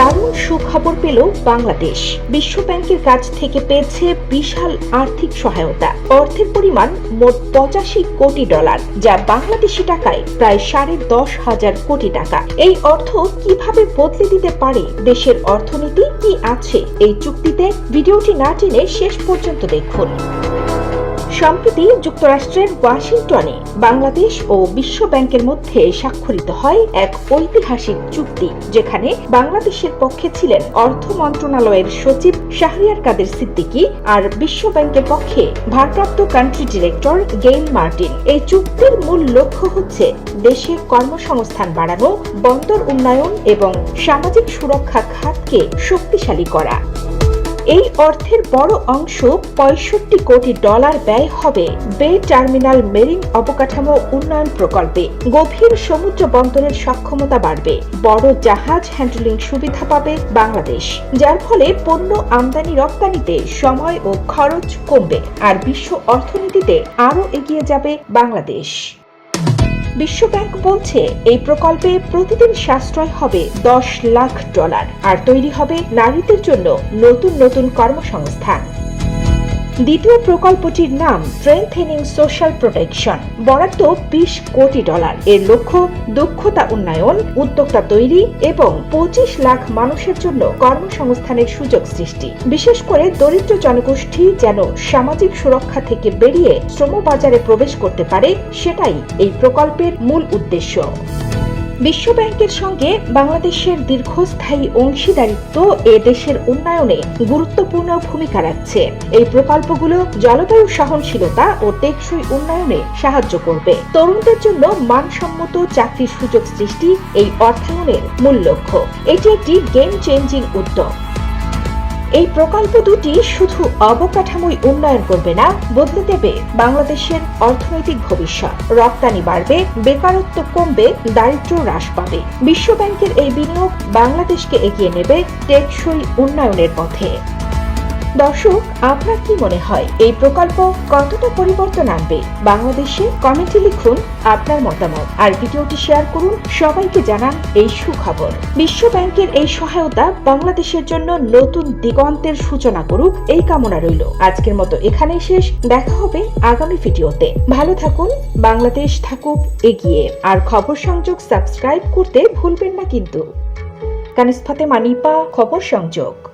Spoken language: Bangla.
দারুণ সুখবর পেল বাংলাদেশ। বিশ্ব ব্যাংকের কাছ থেকে পেয়েছে বিশাল আর্থিক সহায়তা। অর্থের পরিমাণ মোট পঁচাশি কোটি ডলার, যা বাংলাদেশি টাকায় প্রায় সাড়ে দশ হাজার কোটি টাকা। এই অর্থ কীভাবে বদলে দিতে পারে দেশের অর্থনীতি, কি আছে এই চুক্তিতে? ভিডিওটি না টেনে শেষ পর্যন্ত দেখুন। সম্প্রতি যুক্তরাষ্ট্রের ওয়াশিংটনে বাংলাদেশ ও বিশ্ব ব্যাংকের মধ্যে স্বাক্ষরিত হয় এক ঐতিহাসিক চুক্তি, যেখানে বাংলাদেশের পক্ষে ছিলেন অর্থ মন্ত্রণালয়ের সচিব শাহরিয়ার কাদের সিদ্দিকী আর বিশ্ব ব্যাংকের পক্ষে ভারপ্রাপ্ত কান্ট্রি ডিরেক্টর গেইল মার্টিন। এই চুক্তির মূল লক্ষ্য হচ্ছে দেশে কর্মসংস্থান বাড়ানো, বন্দর উন্নয়ন এবং সামাজিক সুরক্ষা খাতকে শক্তিশালী করা। এই অর্থের বড় অংশ পঁয়ষট্টি কোটি ডলার ব্যয় হবে বে টার্মিনাল মেরিন অবকাঠামো উন্নয়ন প্রকল্পে। গভীর সমুদ্র বন্দরের সক্ষমতা বাড়বে। বড় জাহাজ হ্যান্ডলিং সুবিধা পাবে বাংলাদেশ, যার ফলে পণ্য আমদানি রপ্তানিতে সময় ও খরচ কমবে আর বিশ্ব অর্থনীতিতে আরও এগিয়ে যাবে বাংলাদেশ। বিশ্ব ব্যাংক বলছে, এই প্রকল্পে প্রতিদিন সাশ্রয় হবে দশ লাখ ডলার আর তৈরি হবে নারীদের জন্য নতুন নতুন কর্মসংস্থান। দ্বিতীয় প্রকল্পটির নাম স্ট্রেংথেনিং সোশ্যাল প্রোটেকশন বরাদ্দ বিশ কোটি ডলার। এর লক্ষ্য দক্ষতা উন্নয়ন, উদ্যোক্তা তৈরি এবং পঁচিশ লাখ মানুষের জন্য কর্মসংস্থানের সুযোগ সৃষ্টি। বিশেষ করে দরিদ্র জনগোষ্ঠী যেন সামাজিক সুরক্ষা থেকে বেরিয়ে শ্রমবাজারে প্রবেশ করতে পারে, সেটাই এই প্রকল্পের মূল উদ্দেশ্য। বিশ্ব ব্যাংকের সঙ্গে বাংলাদেশের দীর্ঘস্থায়ী অংশীদারিত্ব এ দেশের উন্নয়নে গুরুত্বপূর্ণ ভূমিকা রাখছে। এই প্রকল্পগুলো জলবায়ু সহনশীলতা ও টেকসই উন্নয়নে সাহায্য করবে। তরুণদের জন্য মানসম্মত চাকরির সুযোগ সৃষ্টি এই অর্থায়নের মূল লক্ষ্য। এটি একটি গেম চেঞ্জিং উদ্যোগ। এই প্রকল্প দুটি শুধু অবকাঠামোই উন্নয়ন করবে না, বদলে দেবে বাংলাদেশের অর্থনৈতিক ভবিষ্যৎ। রপ্তানি বাড়বে, বেকারত্ব কমবে দারিদ্র হ্রাস পাবে। বিশ্ব ব্যাংকের এই বিনিয়োগ বাংলাদেশকে এগিয়ে নেবে টেকসই উন্নয়নের পথে। দর্শক, আপনার কি মনে হয় এই প্রকল্প কতটা পরিবর্তন আনবে? বাংলাদেশে কমেন্টে লিখুন আপনার মতামত। আর ভিডিওটি শেয়ার করুন, সবাইকে জানান এই সুখবর। বিশ্ব ব্যাংকের এই সহায়তা বাংলাদেশের জন্য নতুন দিগন্তের সূচনা করুক এই কামনা রইল। আজকের মতো এখানে শেষ। দেখা হবে আগামী ভিডিওতে। ভালো থাকুন, বাংলাদেশ থাকুক, এগিয়ে। আর খবর সংযোগ সাবস্ক্রাইব করতে ভুলবেন না কিন্তু। কানিস ফাতেমা নিপা খবর সংযোগ।